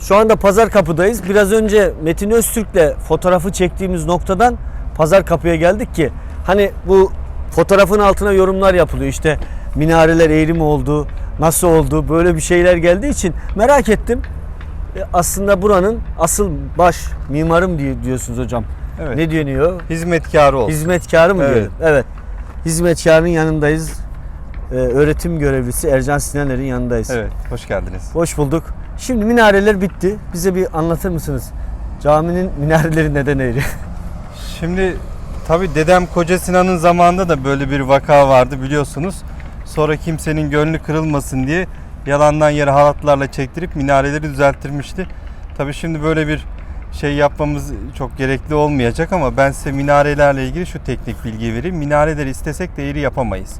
Şu anda Pazar Kapı'dayız. Biraz önce Metin Öztürk'le fotoğrafı çektiğimiz noktadan Pazar Kapı'ya geldik ki hani bu fotoğrafın altına yorumlar yapılıyor. İşte minareler eğri mi oldu, nasıl oldu böyle bir şeyler geldiği için merak ettim. E, Aslında buranın asıl baş mimarım diye diyorsunuz hocam. Evet. Ne deniyor? Hizmetkarı olsun. Hizmetkarı mı Evet. diyelim? Evet. Hizmetkarın yanındayız. Ee, öğretim görevlisi Ercan Sinener'in yanındayız. Evet, hoş geldiniz. Hoş bulduk. Şimdi minareler bitti. Bize bir anlatır mısınız? Caminin minareleri neden eğri? Şimdi tabi dedem Koca Sinan'ın zamanında da böyle bir vaka vardı biliyorsunuz. Sonra kimsenin gönlü kırılmasın diye yalandan yere halatlarla çektirip minareleri düzelttirmişti. Tabi şimdi böyle bir şey yapmamız çok gerekli olmayacak ama ben size minarelerle ilgili şu teknik bilgiyi vereyim. Minareleri istesek de eğri yapamayız.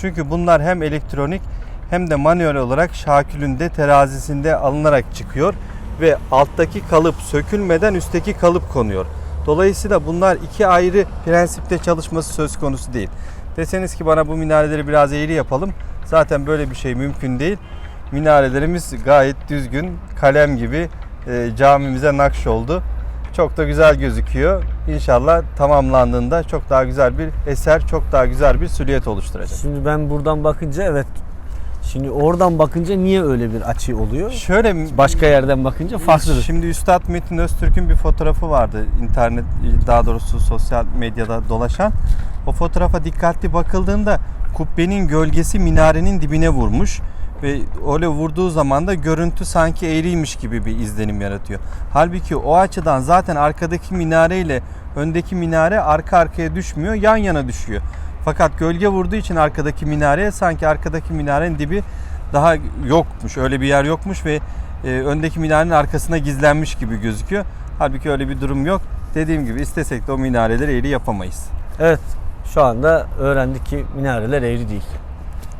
Çünkü bunlar hem elektronik hem de manuel olarak şakülünde terazisinde alınarak çıkıyor ve alttaki kalıp sökülmeden üstteki kalıp konuyor. Dolayısıyla bunlar iki ayrı prensipte çalışması söz konusu değil. Deseniz ki bana bu minareleri biraz eğri yapalım. Zaten böyle bir şey mümkün değil. Minarelerimiz gayet düzgün, kalem gibi e, camimize nakş oldu. Çok da güzel gözüküyor. İnşallah tamamlandığında çok daha güzel bir eser, çok daha güzel bir silüet oluşturacak. Şimdi ben buradan bakınca evet. Şimdi oradan bakınca niye öyle bir açı oluyor? Şöyle Başka yerden bakınca farklıdır. Şimdi Üstad Metin Öztürk'ün bir fotoğrafı vardı internet daha doğrusu sosyal medyada dolaşan. O fotoğrafa dikkatli bakıldığında kubbenin gölgesi minarenin dibine vurmuş ve öyle vurduğu zaman da görüntü sanki eğriymiş gibi bir izlenim yaratıyor. Halbuki o açıdan zaten arkadaki minare ile öndeki minare arka arkaya düşmüyor, yan yana düşüyor. Fakat gölge vurduğu için arkadaki minareye sanki arkadaki minarenin dibi daha yokmuş. Öyle bir yer yokmuş ve e, öndeki minarenin arkasına gizlenmiş gibi gözüküyor. Halbuki öyle bir durum yok. Dediğim gibi istesek de o minareleri eğri yapamayız. Evet. Şu anda öğrendik ki minareler eğri değil.